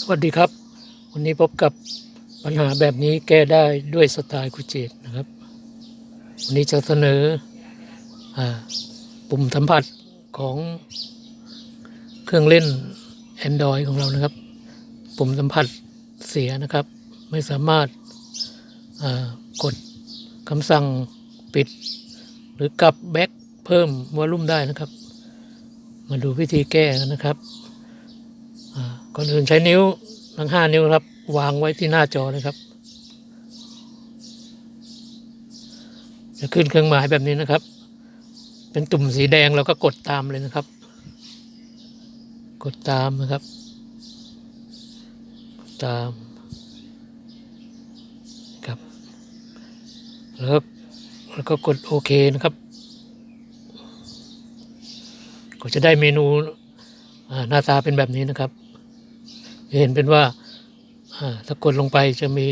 สวัสดีครับ วันนี้พบกับปัญหาแบบนี้แก้ได้ด้วยสไตล์คุเจตนะครับ วันนี้จะเสนออปุ่มสัมผัสของเครื่องเล่น Android ของเรานะครับ ปุ่มสัมผัสเสียนะครับ ไม่สามารถกดคำสั่งปิด หรือกลับแบ็คเพิ่มวอลลุ่มได้นะครับ มาดูวิธีแก้กันนะครับ ก่อนอื่นใช้นิ้วทั้งห้านิ้วครับ วางไว้ที่หน้าจอเลยครับ จะขึ้นเครื่องหมายแบบนี้นะครับ เป็นตุ่มสีแดงเราก็กดตามเลยนะครับ กดตามนะครับกดตามครับแล้วแล้วก็กดโอเคนะครับ ก็จะได้เมนูหน้าตาเป็นแบบนี้นะครับ เห็นเป็นว่าถ้ากดลงไปจะมี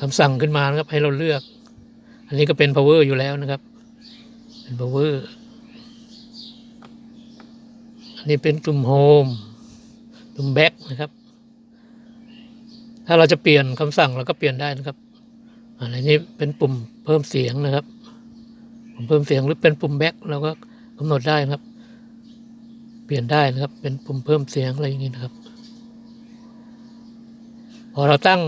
คำสั่งขึ้นมานะครับ ให้เราเลือก อันนี้ก็เป็น power อยู่แล้วนะครับ เป็น power อันนี้เป็นตุ่ม home ตุ่ม back นะครับ ถ้าเราจะเปลี่ยนคำสั่งเราก็เปลี่ยนได้นะครับ อันนี้เป็นปุ่มเพิ่มเสียงนะครับปุ่มเพิ่มเสียงหรือเป็นปุ่ม back เราก็กำหนดได้นะครับ เปลี่ยนได้นะครับ เป็นปุ่มเพิ่มเสียงอะไรอย่างนี้นะครับ พอเราตั้ง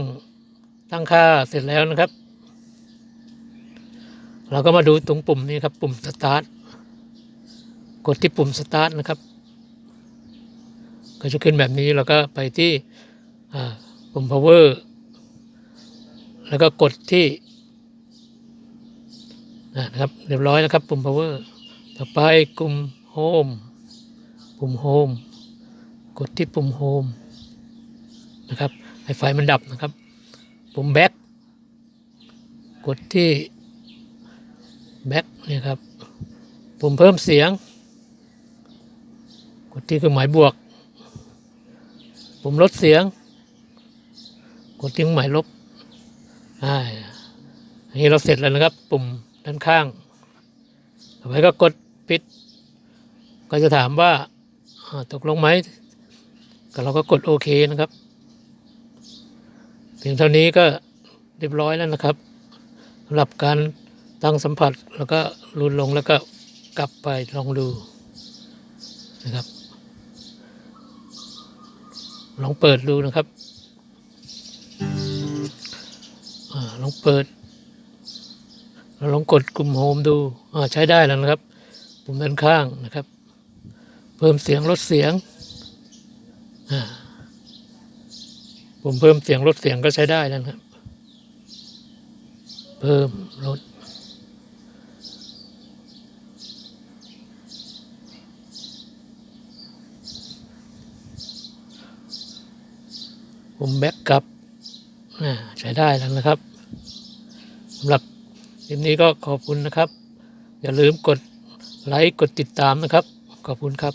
ตั้งค่าเสร็จแล้วนะครับ เราก็มาดูตรงปุ่มนี้ครับ ปุ่มสตาร์ทกดที่ปุ่มสตาร์ทนะครับ ก็จะขึ้นแบบนี้เราก็ไปที่ปุ่ม power แล้วก็กดที่นะครับเรียบร้อยแล้วครับ ปุ่ม power ต่อไปกลุ่ม home ปุ่มโฮมกดที่ปุ่มโฮมนะครับ ให้ไฟมันดับนะครับ ปุ่มแบ็กกดที่แบ็กนี่ครับ ปุ่มเพิ่มเสียง กดที่เครื่องหมายบวก ปุ่มลดเสียง กดที่เครื่องหมายลบอ่าอันนี้เราเสร็จแล้วนะครับ ปุ่มด้านข้างต่อไปก็กดปิด ก็จะถามว่าตกลงไหมก็เราก็กดโอเคนะครับ พียงเท่านี้ก็เรียบร้อยแล้วนะครับสำหรับการตั้งสัมผัสแล้วก็รุนลงแล้วก็กลับไปลองดูนะครับ ลองเปิดดูนะครับอลองเปิดแล้วลองกดกลุ่มโฮมดูใช้ได้แล้วนะครับ ปุ่มด้านข้างนะครับ เพิ่มเสียงลดเสียงอ่า ปุ่มเพิ่มเสียงลดเสียงก็ใช้ได้แล้วนะครับ เพิ่มลดปุ่มแบ็กกลับใช้ได้แล้วนะครับสำหรับคลิปนี้ก็ขอบคุณนะครับ อย่าลืมกดไลค์กดติดตามนะครับ ขอบคุณครับ